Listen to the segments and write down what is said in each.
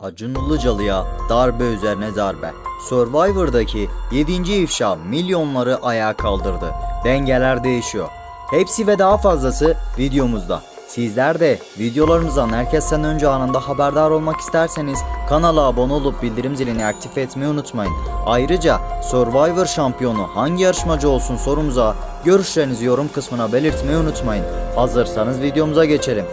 Acun darbe üzerine darbe. Survivor'daki 7. ifşa milyonları ayağa kaldırdı. Dengeler değişiyor. Hepsi ve daha fazlası videomuzda. Sizler de videolarımızdan herkesten önce anında haberdar olmak isterseniz kanala abone olup bildirim zilini aktif etmeyi unutmayın. Ayrıca Survivor şampiyonu hangi yarışmacı olsun sorumuza görüşlerinizi yorum kısmına belirtmeyi unutmayın. Hazırsanız videomuza geçelim.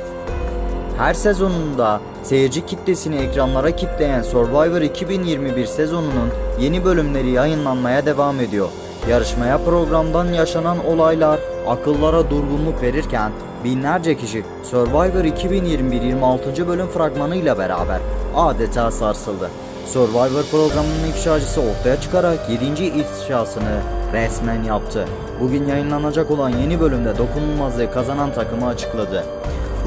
Her sezonunda seyirci kitlesini ekranlara kitleyen Survivor 2021 sezonunun yeni bölümleri yayınlanmaya devam ediyor. Yarışmaya programdan yaşanan olaylar akıllara durgunluk verirken binlerce kişi Survivor 2021 26. bölüm fragmanıyla beraber adeta sarsıldı. Survivor programının ifşacısı ortaya çıkarak 7. ifşasını resmen yaptı. Bugün yayınlanacak olan yeni bölümde dokunulmazlığı kazanan takımı açıkladı.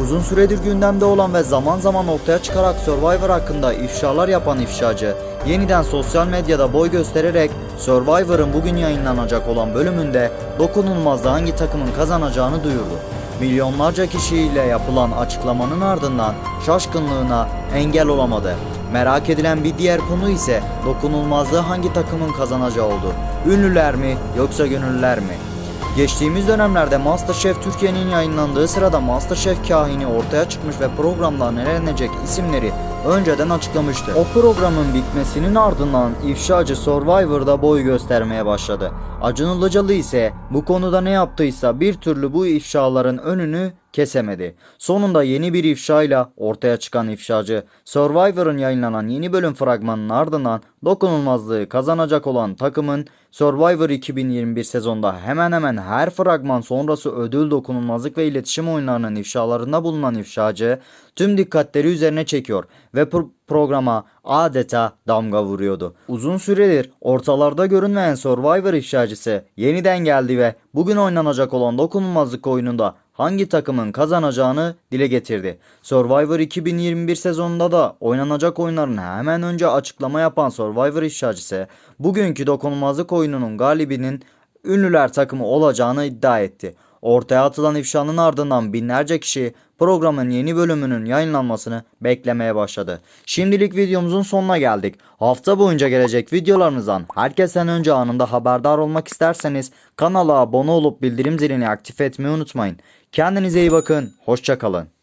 Uzun süredir gündemde olan ve zaman zaman ortaya çıkarak Survivor hakkında ifşalar yapan ifşacı, yeniden sosyal medyada boy göstererek Survivor'ın bugün yayınlanacak olan bölümünde dokunulmazda hangi takımın kazanacağını duyurdu. Milyonlarca kişiyle yapılan açıklamanın ardından şaşkınlığına engel olamadı. Merak edilen bir diğer konu ise dokunulmazlığı hangi takımın kazanacağı oldu. Ünlüler mi yoksa gönüllüler mi? Geçtiğimiz dönemlerde Masterchef Türkiye'nin yayınlandığı sırada Masterchef kahini ortaya çıkmış ve programdan elenecek isimleri önceden açıklamıştı. O programın bitmesinin ardından ifşacı Survivor'da boy göstermeye başladı. Acun Ilıcalı ise bu konuda ne yaptıysa bir türlü bu ifşaların önünü kesemedi. Sonunda yeni bir ifşayla ortaya çıkan ifşacı Survivor'ın yayınlanan yeni bölüm fragmanının ardından dokunulmazlığı kazanacak olan takımın Survivor 2021 sezonda hemen hemen her fragman sonrası ödül dokunulmazlık ve iletişim oyunlarının ifşalarında bulunan ifşacı tüm dikkatleri üzerine çekiyor ve pro- programa adeta damga vuruyordu. Uzun süredir ortalarda görünmeyen Survivor ifşacısı yeniden geldi ve bugün oynanacak olan dokunulmazlık oyununda hangi takımın kazanacağını dile getirdi. Survivor 2021 sezonunda da oynanacak oyunların hemen önce açıklama yapan Survivor ifşacısı bugünkü dokunulmazlık oyununun galibinin ünlüler takımı olacağını iddia etti. Ortaya atılan ifşanın ardından binlerce kişi programın yeni bölümünün yayınlanmasını beklemeye başladı. Şimdilik videomuzun sonuna geldik. Hafta boyunca gelecek videolarımızdan herkesten önce anında haberdar olmak isterseniz kanala abone olup bildirim zilini aktif etmeyi unutmayın. Kendinize iyi bakın, hoşçakalın.